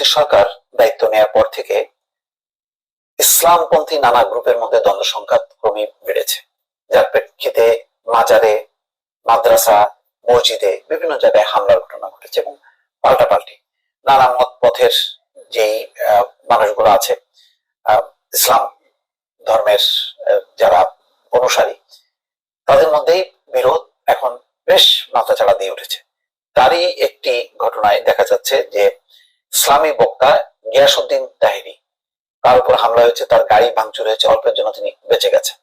অন্তর্বর্তী সরকার দায়িত্ব নেওয়ার পর থেকে ইসলামপন্থী নানা গ্রুপের মধ্যে দ্বন্দ্ব সংখ্যা ক্রমেই বেড়েছে। যার প্রেক্ষিতে মাজারে, মাদ্রাসা, মসজিদে বিভিন্ন জায়গায় হামলার ঘটনা ঘটেছে এবং পাল্টাপাল্টি নানা মত পথের যেই মানুষগুলো আছে ইসলাম ধর্মের যারা অনুসারী, তাদের মধ্যেই বিরোধ এখন বেশ মাথাচাড়া দিয়ে উঠেছে। তারই একটি ঘটনায় দেখা যাচ্ছে যে ইসলামী বক্তা গিয়াসুদ্দিন তাহিরি। তার উপর হামলা হয়েছে, তার গাড়ি ভাঙচুর হয়েছে, অল্পের জন্য তিনি বেঁচে গেছেন।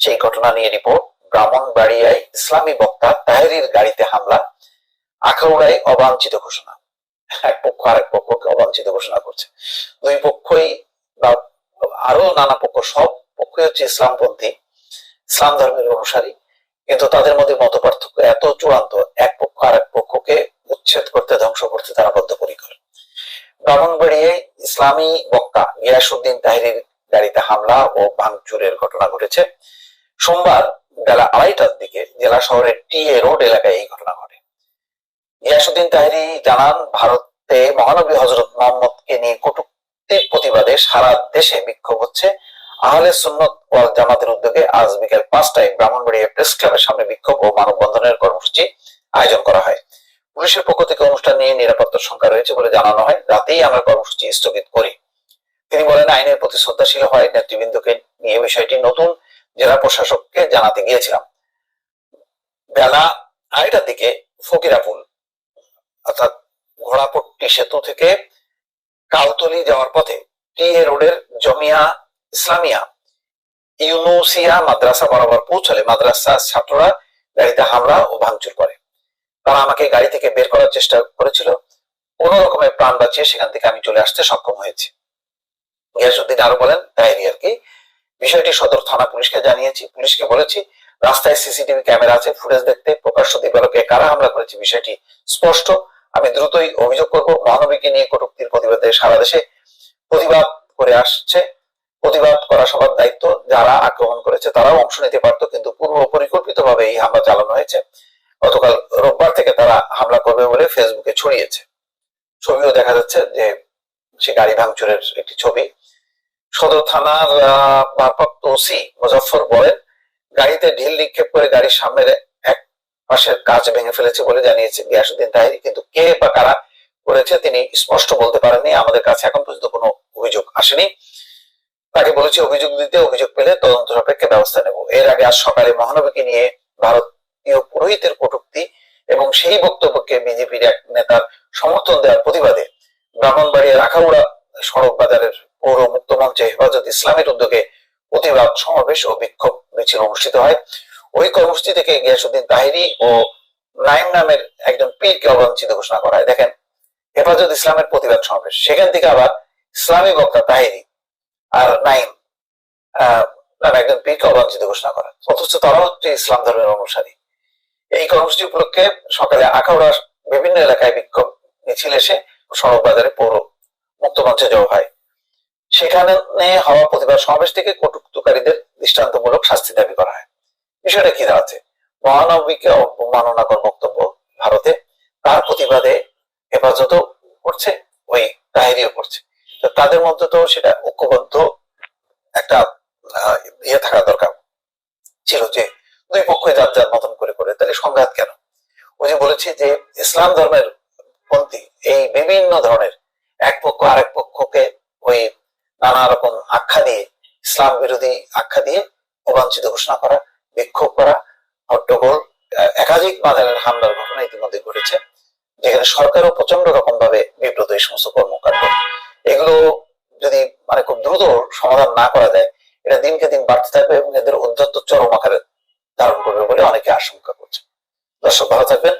সেই ঘটনা নিয়ে রিপোর্ট, ব্রাহ্মণবাড়িয়ায় ইসলামী বক্তা তাহেরির গাড়িতে হামলা, আখাউড়ায় অবাঞ্ছিত ঘোষণা। এক পক্ষ আরেক পক্ষকে অবাঞ্ছিত ঘোষণা করছে। দুই পক্ষই বা আরও নানা পক্ষ, সব পক্ষই হচ্ছে ইসলামপন্থী, ইসলাম ধর্মের অনুসারী। কিন্তু তাদের মধ্যে মত পার্থক্য এত চূড়ান্ত, এক পক্ষ আরেক পক্ষকে উচ্ছেদ করতে ধ্বংস করতে তারা বদ্ধপরিকর। ব্রাহ্মণবাড়িয়ায় ইসলামী বক্তা গিয়াসুদ্দিন তাহিরের গাড়িতে হামলা ও ভাঙচুরের ঘটনা ঘটেছে। সোমবার বেলা আড়াইটার দিকে জেলা শহরের টি এ রোড এলাকায় এই ঘটনা ঘটে। গিয়াসুদ্দিন তাহিরি জানান, ভারতে মহানবী হজরত মোহাম্মদকে নিয়ে কটুক্তির প্রতিবাদে সারা দেশে বিক্ষোভ হচ্ছে। আহলে সুন্নত ওয়াল জামাতের উদ্যোগে আজ বিকেল পাঁচটায় ব্রাহ্মণবাড়িয়া প্রেস ক্লাবের সামনে বিক্ষোভ ও মানববন্ধনের কর্মসূচি আয়োজন করা হয়। পুলিশের পক্ষ থেকে অনুষ্ঠান নিয়ে নিরাপত্তার সংখ্যা রয়েছে বলে জানানো হয়। রাতেই আমরা কর্মসূচি স্থগিত করি। তিনি বলেন, আইনের প্রতি শ্রদ্ধাশীল হয় নেতৃবৃন্দকে নিয়ে বিষয়টি নতুন জেলা প্রশাসককে জানাতে গিয়েছিলাম। বেলা আড়াইটার দিকে ফকিরাপুল, অর্থাৎ ঘোড়াপট্টি সেতু থেকে কালতলি যাওয়ার পথে টি এ রোডের জমিয়া ইসলামিয়া ইউনুসিয়া মাদ্রাসা বরাবর পৌঁছলে মাদ্রাসা ছাত্ররা গাড়িতে হামলা ও ভাঙচুর করে। তারা আমাকে গাড়ি থেকে বের করার চেষ্টা করেছিল। কোন রকমের প্রাণ বাঁচিয়ে সেখান থেকে আমি চলে আসতে সক্ষম হয়েছি। গিয়াসুদ্দিন আরও বলেন, তাই আর কি? বিষয়টি সদর থানা পুলিশকে জানিয়েছি। পুলিশকে বলেছি, রাস্তায় সিসিটিভি ক্যামেরা আছে, ফুটেজ দেখতে প্রকাশ্য দিবালোকে কারা হামলা করেছে বিষয়টি স্পষ্ট। আমি দ্রুতই অভিযোগ করব। মহানবীকে নিয়ে কটুক্তির প্রতিবাদে সারা দেশে প্রতিবাদ করে আসছে। প্রতিবাদ করা সবার দায়িত্ব। যারা আক্রমণ করেছে তারাও অংশ নিতে পারতো, কিন্তু পূর্ব পরিকল্পিত ভাবে এই হামলা চালানো হয়েছে। গতকাল রোববার থেকে তারা হামলা করবে বলে ফেসবুকে ছড়িয়েছে। ছবিও দেখা যাচ্ছে যে সে গাড়ি ভাঙচুরের একটি ছবি। সদর থানার ভারপ্রাপ্ত ওসি মুজফর বলেন, গাড়িতে ঢিল নিক্ষেপ করে গাড়ির সামনের এক পাশের কাজ ভেঙে ফেলেছে বলে জানিয়েছে গিয়াসুদ্দিন তাহিরি। কিন্তু কে বা কারা করেছে তিনি স্পষ্ট বলতে পারেননি। আমাদের কাছে এখন পর্যন্ত কোনো অভিযোগ আসেনি। তাকে বলেছি, অভিযোগ দিতে অভিযোগ পেলে তদন্ত সাপেক্ষে ব্যবস্থা নেব। এর আগে আজ সকালে মহানবীকে নিয়ে ভারতীয় পুরোহিতের কটুক্তি এবং সেই বক্তব্যকে বিজেপির এক নেতার সমর্থন দেওয়ার প্রতিবাদে ব্রাহ্মণবাড়িয়ার আখাউড়া সড়ক বাজারের পৌর মুক্ত মঞ্চে হেফাজত ইসলামের উদ্যোগে প্রতিবাদ সমাবেশ ও বিক্ষোভ মিছিল অনুষ্ঠিত হয়। ওই কর্মসূচি থেকে গিয়াসুদ্দিন তাহিরি ও নাইম নামের একজন পীরকে অবাঞ্ছিত ঘোষণা করা হয়। দেখেন হেফাজত ইসলামের প্রতিবাদ সমাবেশ। সেখান থেকে আবার ইসলামী বক্তা তাহিরি আর নাইম আহ, নামে একজন পীরকে অবাঞ্ছিত ঘোষণা করা অথচ তারা হচ্ছে ইসলাম ধর্মের অনুসারী। এই কর্মসূচি উপলক্ষে সকালে আখাউড়া বিভিন্ন এলাকায় বিক্ষোভ মিছিল এসে সড়ক বাজারে পৌর মুক্ত মঞ্চে যাওয়া হয়। সেখানে হওয়া প্রতিবাদ সমাবেশ থেকে কটুক্তকারীদের দৃষ্টান্তমূলক শাস্তি দাবি করা হয়। বিষয়টা কি দাঁড়াচ্ছে? মহানবীকে অবমাননাকর বক্তব্য ভারতে। তার প্রতিবাদে হেফাজত করছে? ওই তাহিরিও করছে। তাদের মধ্যে তো সেটা ঐক্যবদ্ধ একটা ইয়ে থাকা দরকার ছিল যে দুই পক্ষই যার যার মতন করে করে তাহলে সংঘাত কেন? ওই যে বলেছি যে ইসলাম ধর্মের পন্থী, এই বিভিন্ন ধরনের এক পক্ষ আরেক পক্ষকে ওই নানা রকম আখ্যা দিয়ে, ইসলাম বিরোধী আখ্যা দিয়ে অবাঞ্ছিত ঘোষণা করা, বিক্ষোভ করা, হট্টগোল একাধিক বাজারের হামলার ঘটনা ইতিমধ্যে ঘটেছে, যেখানে সরকারও প্রচণ্ড রকম ভাবে বিব্রত এই সমস্ত কর্মকাণ্ড। এগুলো যদি মানে খুব দ্রুত সমাধান না করা যায়, এটা দিনকে দিন বাড়তে থাকবে এবং এদের উদ্ধত্ত চরম আকারে ধারণ করবে বলে অনেকে আশঙ্কা করছে দর্শক ভালো থাকবেন।